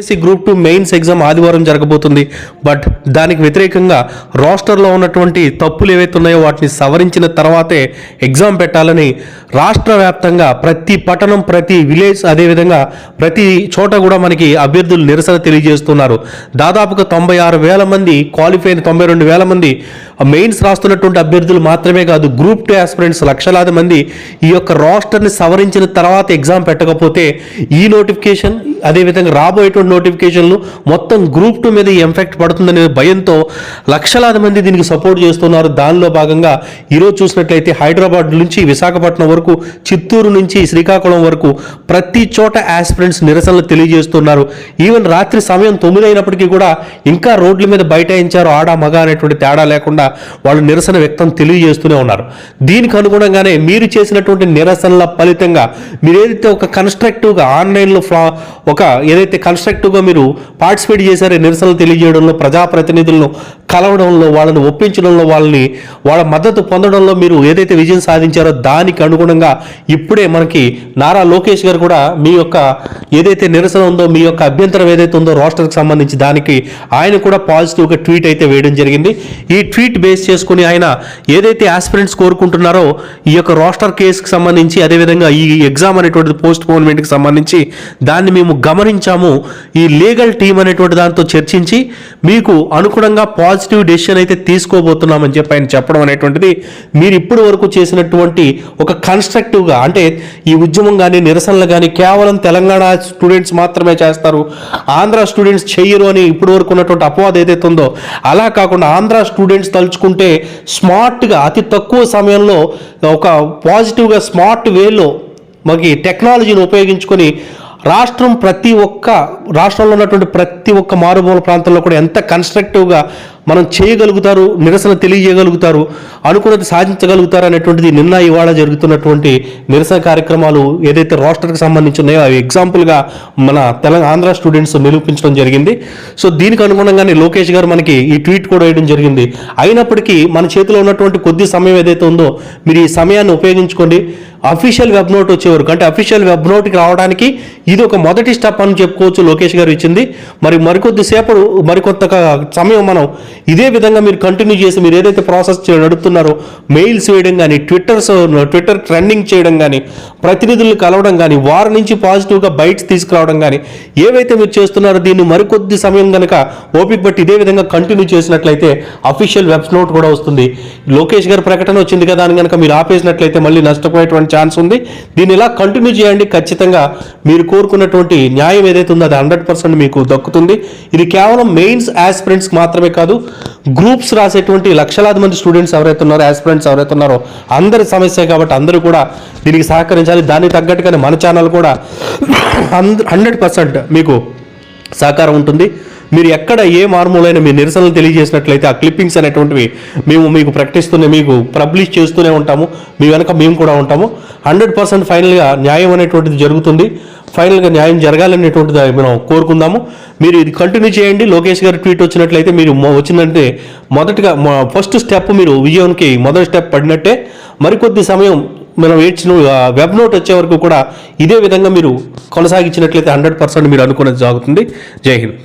SC group two mains exam ఆదివారం జరగబోతుంది. But దానికి వ్యతిరేకంగా రోస్టర్లో ఉన్నటువంటి తప్పులు ఏవైతే ఉన్నాయో వాటిని సవరించిన తర్వాతే ఎగ్జామ్ పెట్టాలని రాష్ట్ర వ్యాప్తంగా ప్రతి పట్టణం ప్రతి విలేజ్ అదేవిధంగా ప్రతి చోట కూడా మనకి అభ్యర్థులు నిరసన తెలియజేస్తున్నారు. దాదాపుగా తొంభై ఆరు వేల మంది క్వాలిఫై అయిన తొంభై రెండు వేల మంది మెయిన్స్ రాస్తున్నటువంటి అభ్యర్థులు మాత్రమే కాదు గ్రూప్ టూ ఆస్పిరెంట్స్ లక్షలాది మంది ఈ యొక్క రోస్టర్ని సవరించిన తర్వాత ఎగ్జామ్ పెట్టకపోతే ఈ నోటిఫికేషన్ అదేవిధంగా రాబోయేటువంటి నోటిఫికేషన్లు మొత్తం గ్రూప్ టూ మీద ఈ ఎంఫెక్ట్ పడుతుందనే భయంతో లక్షలాది మంది దీనికి సపోర్ట్ చేస్తున్నారు. దానిలో భాగంగా ఈరోజు చూసినట్లయితే హైదరాబాద్ నుంచి విశాఖపట్నం వరకు చిత్తూరు నుంచి శ్రీకాకుళం వరకు ప్రతి చోట యాస్పిరెంట్స్ నిరసనలు తెలియజేస్తున్నారు. ఈవెన్ రాత్రి సమయం తొమ్మిది అయినప్పటికీ కూడా ఇంకా రోడ్ల మీద బైఠాయించారు ఆడ మగ అనేటువంటి తేడా లేకుండా వాళ్ళు నిరసన వ్యక్తం తెలియజేస్తూనే ఉన్నారు. దీనికి అనుగుణంగానే మీరు చేసినటువంటి నిరసనల ఫలితంగా మీరు ఏదైతే ఒక కన్స్ట్రక్టివ్గా ఆన్లైన్లో ఒక ఏదైతే కన్స్ట్రక్ట్ డైరెక్ట్గా మీరు పార్టిసిపేట్ చేశారు నిరసనలు తెలియజేయడంలో ప్రజాప్రతినిధులను కలవడంలో వాళ్ళని ఒప్పించడంలో వాళ్ళని వాళ్ళ మద్దతు పొందడంలో మీరు ఏదైతే విజయం సాధించారో దానికి అనుగుణంగా ఇప్పుడే మనకి నారా లోకేష్ గారు కూడా మీ యొక్క ఏదైతే నిరసన ఉందో మీ యొక్క అభ్యంతరం ఏదైతే ఉందో రోస్టర్కి సంబంధించి దానికి ఆయన కూడా పాజిటివ్గా ట్వీట్ అయితే వేయడం జరిగింది. ఈ ట్వీట్ బేస్ చేసుకుని ఆయన ఏదైతే ఆస్పిరెంట్స్ కోరుకుంటున్నారో ఈ యొక్క రాస్టర్ కేసుకి సంబంధించి అదేవిధంగా ఈ ఎగ్జామ్ అనేటువంటిది పోస్ట్ పోన్మెంట్కి సంబంధించి దాన్ని మేము గమనించాము. ఈ లీగల్ టీం అనేటువంటి దాంతో చర్చించి మీకు అనుగుణంగా పాజిటివ్ డెసిషన్ అయితే తీసుకోబోతున్నామని చెప్పి ఆయన చెప్పడం అనేటువంటిది మీరు ఇప్పటి వరకు చేసినటువంటి ఒక కన్స్ట్రక్టివ్గా అంటే ఈ ఉద్యమం కానీ నిరసనలు కానీ కేవలం తెలంగాణ స్టూడెంట్స్ మాత్రమే చేస్తారు. ఆంధ్ర స్టూడెంట్స్ చెయ్యరు అని ఇప్పటి వరకు ఉన్నటువంటి అపవాదం ఏదైతే ఉందో అలా కాకుండా ఆంధ్ర స్టూడెంట్స్ తలుచుకుంటే స్మార్ట్గా అతి తక్కువ సమయంలో ఒక పాజిటివ్గా స్మార్ట్ వేలో మనకి టెక్నాలజీని ఉపయోగించుకొని రాష్ట్రం ప్రతి ఒక్క రాష్ట్రంలో ఉన్నటువంటి ప్రతి ఒక్క మారుమూల ప్రాంతంలో కూడా ఎంత కన్స్ట్రక్టివ్గా మనం చేయగలుగుతారు నిరసన తెలియజేయగలుగుతారు అనుకున్నది సాధించగలుగుతారు అనేటువంటిది నిన్న ఇవాళ జరుగుతున్నటువంటి నిరసన కార్యక్రమాలు ఏదైతే రాష్ట్రానికి సంబంధించి ఉన్నాయో అవి ఎగ్జాంపుల్గా మన తెలంగాణ ఆంధ్ర స్టూడెంట్స్ నిరూపించడం జరిగింది. సో దీనికి అనుగుణంగానే లోకేష్ గారు మనకి ఈ ట్వీట్ కూడా వేయడం జరిగింది. అయినప్పటికీ మన చేతిలో ఉన్నటువంటి కొద్ది సమయం ఏదైతే ఉందో మీరు ఈ సమయాన్ని ఉపయోగించుకోండి. అఫీషియల్ వెబ్ నోట్ వచ్చేవరకు అంటే అఫీషియల్ వెబ్ నోట్కి రావడానికి ఇది ఒక మొదటి స్టెప్ అని చెప్పుకోవచ్చు లోకేష్ గారు ఇచ్చింది. మరి మరికొద్దిసేపు మరికొంత సమయం మనం ఇదే విధంగా మీరు కంటిన్యూ చేసి మీరు ఏదైతే ప్రాసెస్ నడుపుతున్నారో మెయిల్స్ వేయడం కానీ ట్విట్టర్స్ ట్విట్టర్ ట్రెండింగ్ చేయడం కానీ ప్రతినిధులను కలవడం కానీ వారి నుంచి పాజిటివ్గా బైట్స్ తీసుకురావడం కానీ ఏవైతే మీరు చేస్తున్నారో దీన్ని మరికొద్ది సమయం కనుక ఓపిక బట్టి ఇదే విధంగా కంటిన్యూ చేసినట్లయితే అఫీషియల్ వెబ్ నోట్ కూడా వస్తుంది. లోకేష్ గారి ప్రకటన వచ్చింది కదా అని కనుక మీరు ఆపేసినట్లయితే మళ్ళీ నష్టపోయేటువంటి ఛాన్స్ ఉంది. దీన్ని ఇలా కంటిన్యూ చేయండి. ఖచ్చితంగా మీరు కోరుకున్నటువంటి న్యాయం ఏదైతే ఉందో అది హండ్రెడ్ పర్సెంట్ మీకు దక్కుతుంది. ఇది కేవలం మెయిన్స్ ఆస్పిరెంట్స్ మాత్రమే కాదు గ్రూప్స్ రాసేటువంటి లక్షలాది మంది స్టూడెంట్స్ ఎవరైతే ఉన్నారో ఆస్పిరెంట్స్ ఎవరైతే ఉన్నారో అందరి సమస్య కాబట్టి అందరూ కూడా దీనికి సహకరించాలి. దానికి తగ్గట్టుగానే మన ఛానల్ కూడా హండ్రెడ్ పర్సెంట్ మీకు సహకారం ఉంటుంది. మీరు ఎక్కడ ఏ మార్మూలైన మీ నిరసనలు తెలియజేసినట్లయితే ఆ క్లిప్పింగ్స్ అనేటువంటివి మేము మీకు ప్రకటిస్తూనే మీకు పబ్లిష్ చేస్తూనే ఉంటాము. మీ వెనక మేము కూడా ఉంటాము. హండ్రెడ్ పర్సెంట్ ఫైనల్గా న్యాయం అనేటువంటిది జరుగుతుంది. ఫైనల్గా న్యాయం జరగాలనేటువంటిది మనం కోరుకుందాము. మీరు ఇది కంటిన్యూ చేయండి. లోకేష్ గారి ట్వీట్ వచ్చినట్లయితే మీరు వచ్చిందంటే మొదటగా ఫస్ట్ స్టెప్ మీరు విజయానికి మొదటి స్టెప్ పడినట్టే. మరికొద్ది సమయం మనం ఏడ్చిన వెబ్ నోట్ వచ్చే వరకు కూడా ఇదే విధంగా మీరు కొనసాగించినట్లయితే హండ్రెడ్ పర్సెంట్ మీరు అనుకున్నది జరుగుతుంది జై హింద్.